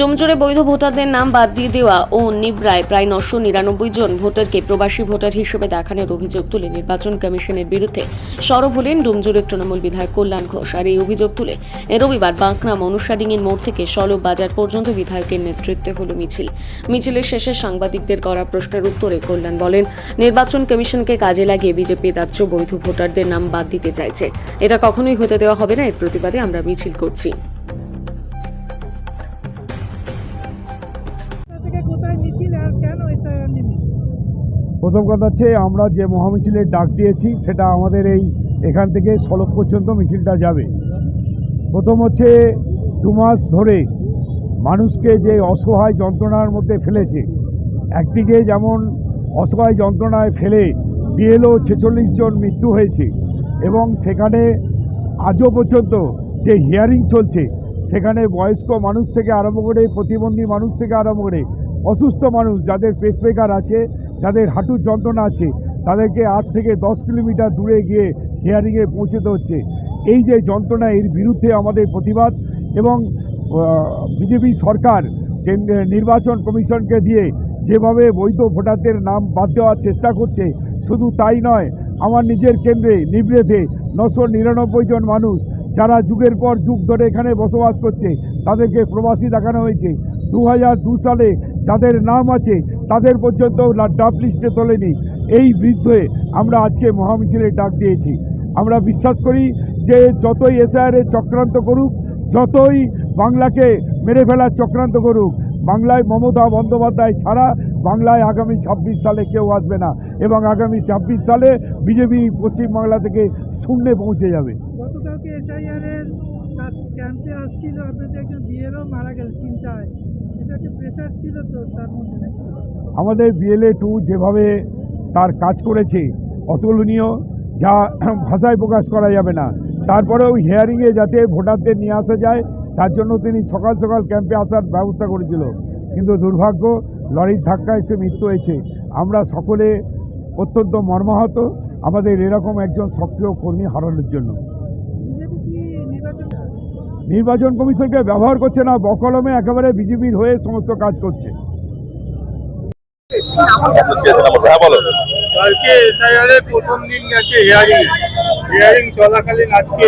ডোমজোরে বৈধ ভোটারদের নাম বাদ দিয়ে দেওয়া ও নিবরায় প্রায় নশো নিরানব্বই জন ভোটারকে প্রবাসী ভোটার হিসেবে দেখানোর অভিযোগ তুলে নির্বাচন কমিশনের বিরুদ্ধে। সরব হলেন ডোমজোরের তৃণমূল বিধায়ক কল্যাণ ঘোষ আর এই অভিযোগ তুলে রবিবার বাঁকড়া মনুষাডিঙের মোড় থেকে সলব বাজার পর্যন্ত বিধায়কের নেতৃত্বে হল মিছিল। মিছিলের শেষে সাংবাদিকদের করা প্রশ্নের উত্তরে কল্যাণ বলেন, নির্বাচন কমিশনকে কাজে লাগিয়ে বিজেপি রাজ্য বৈধ ভোটারদের নাম বাদ দিতে চাইছে। এটা কখনোই হতে দেওয়া হবে না, এর প্রতিবাদে আমরা মিছিল করছি। প্রথম কথা হচ্ছে, আমরা যে মহামিছিলের ডাক দিয়েছি, সেটা আমাদের এই এখান থেকে সড়ক পর্যন্ত মিছিলটা যাবে। প্রথম হচ্ছে, দু মাস ধরে মানুষকে যে অসহায় যন্ত্রণার মধ্যে ফেলেছে, একদিকে যেমন অসহায় যন্ত্রণায় ফেলে বিএলও ছেচল্লিশ জন মৃত্যু হয়েছে, এবং সেখানে আজও পর্যন্ত যে হিয়ারিং চলছে, সেখানে বয়স্ক মানুষ থেকে আরম্ভ করে, প্রতিবন্ধী মানুষ থেকে আরম্ভ করে, অসুস্থ মানুষ যাদের পেসমেকার আছে যাদের হাঁটুর যন্ত্রণা আছে, তাদেরকে আট থেকে দশ কিলোমিটার দূরে গিয়ে হিয়ারিংয়ে পৌঁছতে হচ্ছে। এই যে যন্ত্রণা, এর বিরুদ্ধে আমাদের প্রতিবাদ এবং বিজেপি সরকার নির্বাচন কমিশনকে দিয়ে যেভাবে বৈধ ভোটারদের নাম বাদ দেওয়ার চেষ্টা করছে, শুধু তাই নয়, আমার নিজের কেন্দ্রে নিবরেতে নশো নিরানব্বই জন মানুষ যারা যুগের পর যুগ ধরে এখানে বসবাস করছে, তাদেরকে প্রবাসী দেখানো হয়েছে। দু সালে যাদের নাম আছে তাদের পর্যন্ত ড্রাফট লিস্টে তোলেনি। এই বিরুদ্ধে আমরা আজকে মহামিছিলের ডাক দিয়েছি। আমরা বিশ্বাস করি যে যতই এসআইআর চক্রান্ত করুক, যতই বাংলাকে মেরে ফেলার চক্রান্ত করুক, বাংলায় মমতা বন্দ্যোপাধ্যায় ছাড়া বাংলায় আগামী ছাব্বিশ সালে কেউ আসবে না এবং আগামী ছাব্বিশ সালে বিজেপি পশ্চিমবাংলা থেকে শূন্যে পৌঁছে যাবে। গতকালকে এসআইআর এর ক্যাম্পে আসছিল, আপনাদের একজন বিয়েরও মারা গেল চিন্তায়। আমাদের বিএলএ টু যেভাবে তার কাজ করেছে, অতুলনীয়, যা ভাষায় প্রকাশ করা যাবে না। তারপরেও হিয়ারিংয়ে যাতে ভোটারদের নিয়ে আসা যায়, তার জন্য তিনি সকাল সকাল ক্যাম্পে আসার ব্যবস্থা করেছিল। কিন্তু দুর্ভাগ্য, লরির ধাক্কায় সে মৃত্যু হয়েছে। আমরা সকলে অত্যন্ত মর্মাহত। আমাদের এরকম একজন সক্রিয় কর্মী হারানোর জন্য। নির্বাচন কমিশনকে ব্যবহার করছে না বকলমে একেবারে বিজেপির হয়ে সমস্ত কাজ করছে। অ্যাসোসিয়েশন আমার বলো কালকে এসআইআর প্রথম দিন গেছে হিয়ারিং হিয়ারিং চলাকালীন আজকে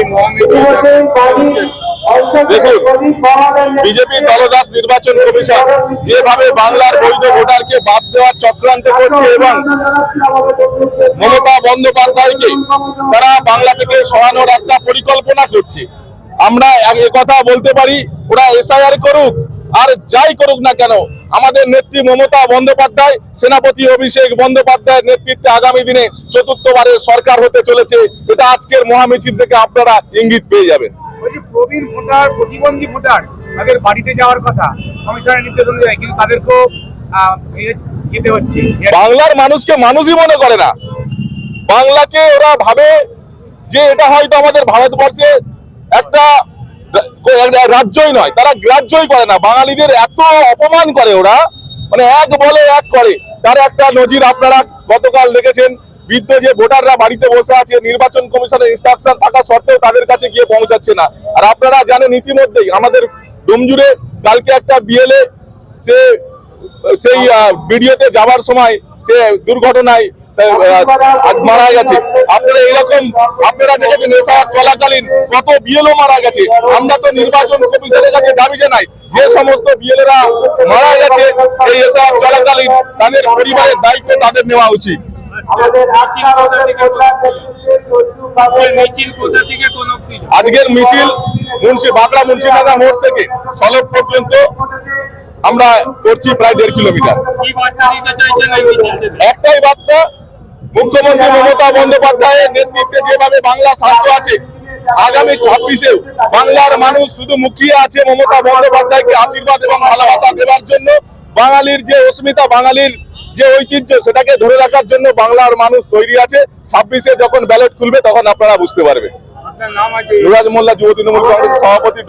বিজেপি দলদাস নির্বাচন কমিশন যেভাবে বাংলার বৈধ ভোটারকে বাদ দেওয়ার চক্রান্ত করছে এবং মমতা বন্দ্যোপাধ্যায়কে তারা বাংলা থেকে সরানোর একটা পরিকল্পনা করছে। আমরা কথা বলতে পারি ওরা এসআইআর করুক আর যাই করুক না কেন আমাদের নেত্রী মমতা বন্দ্যোপাধ্যায় সেনাপতি অভিষেক বন্দ্যোপাধ্যায়ের নেতৃত্বে আগামী দিনে চতুর্থবারের সরকার হতে চলেছে এটা আজকের মহামিছিল থেকে আপনারা ইঙ্গিত পেয়ে যাবেন। প্রবীণ ভোটার প্রতিবন্ধী ভোটার তাদের বাড়িতে যাওয়ার কথা কমিশনের নির্দেশ অনুযায়ী কিন্তু তাদেরকেও যেতে হচ্ছে। বাংলার মানুষকে মানুষই মনে করে না। বাংলাকে ওরা ভাবে যে এটা হয়তো আমাদের ভারতবর্ষে একটা রাজ্যই নয়, তারা গ্রাহ্যই করে না। বাঙালিদের এত অপমান করে ওরা মানে এক বলে এক করে। তার একটা নজির আপনারা গতকাল দেখেছেন, বৃদ্ধ যে ভোটাররা বাড়িতে বসে আছে, নির্বাচন কমিশনের ইনস্ট্রাকশন থাকা সত্ত্বেও তাদের কাছে গিয়ে পৌঁছাচ্ছে না। আর আপনারা জানেন ইতিমধ্যেই, আমাদের ডুমজুড়ে কালকে একটা বিএলএ সে, সেই ভিডিওতে যাওয়ার সময় সে দুর্ঘটনায় আজ মারা গেছে। আপনারা এরকম আপনারা যেখানে নেশা চলাকালীন কত বিএলও মারা গেছে। আমরা তো নির্বাচন কমিশনের কাছে দাবি জানাই যে সমস্ত বিএলএরা মারা গেছে এই চলাকালীন তাদের পরিবারের দায়িত্ব তাদের নেওয়া উচিত। আজকের মিছিল মুন্সি বাঁকড়া মুন্সিপাড়া মোড় থেকে সলভ পর্যন্ত আমরা করছি প্রায় দেড় কিলোমিটার। একটাই বার্তা মুখ্যমন্ত্রী মমতা বন্দ্যোপাধ্যায়ের নেতৃত্বে যেভাবে বাংলা শান্ত আছে আগামী ছাব্বিশেও বাংলার মানুষ শুধু মুখিয়ে আছে মমতা বন্দ্যোপাধ্যায়কে আশীর্বাদ এবং ভালোবাসা দেওয়ার জন্য। বাঙালির যে অস্মিতা বাঙালির যে ঐতিহ্য সেটাকে ধরে রাখার জন্য বাংলার মানুষ তৈরি আছে। ছাব্বিশে যখন ব্যালট খুলবে তখন আপনারা বুঝতে আছে? নুরাজ মোল্লা যুব তৃণমূল কংগ্রেসের সভাপতি